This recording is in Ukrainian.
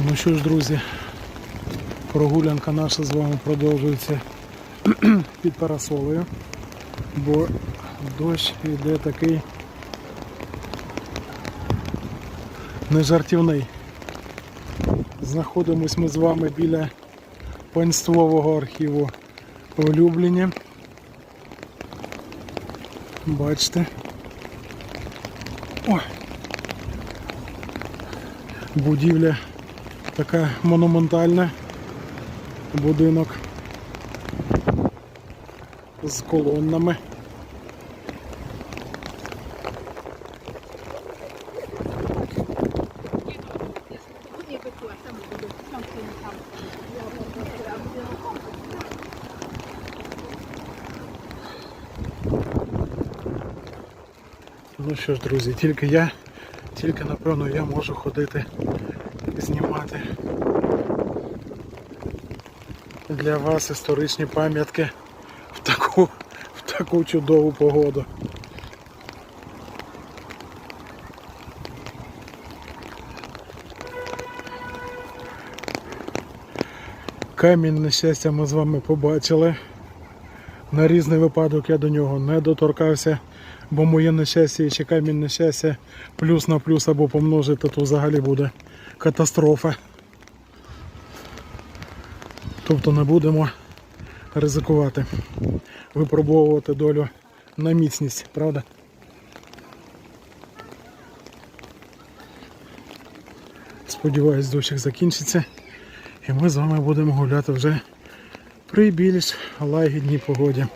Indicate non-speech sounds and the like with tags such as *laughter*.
Ну що ж, друзі, прогулянка наша з вами продовжується *clears throat* під парасолею, бо дощ йде такий нежартівний. Знаходимось ми з вами біля панствового архіву в Любліні. Бачите. Ой. Будівля така монументальна. Будинок з колоннами. Ну що ж, друзі, тільки я, тільки напевно я можу ходити знімати для вас історичні пам'ятки в таку, в таку чудову погоду. Камінь, на щастя, ми з вами побачили. На різний випадок я до нього не доторкався, бо моє нещастя і ще камінь нещастя плюс на плюс або помножити, то взагалі буде катастрофа. Тобто не будемо ризикувати, випробовувати долю на міцність, правда? Сподіваюсь, дощик закінчиться і ми з вами будемо гуляти вже при більш лагідній погоді.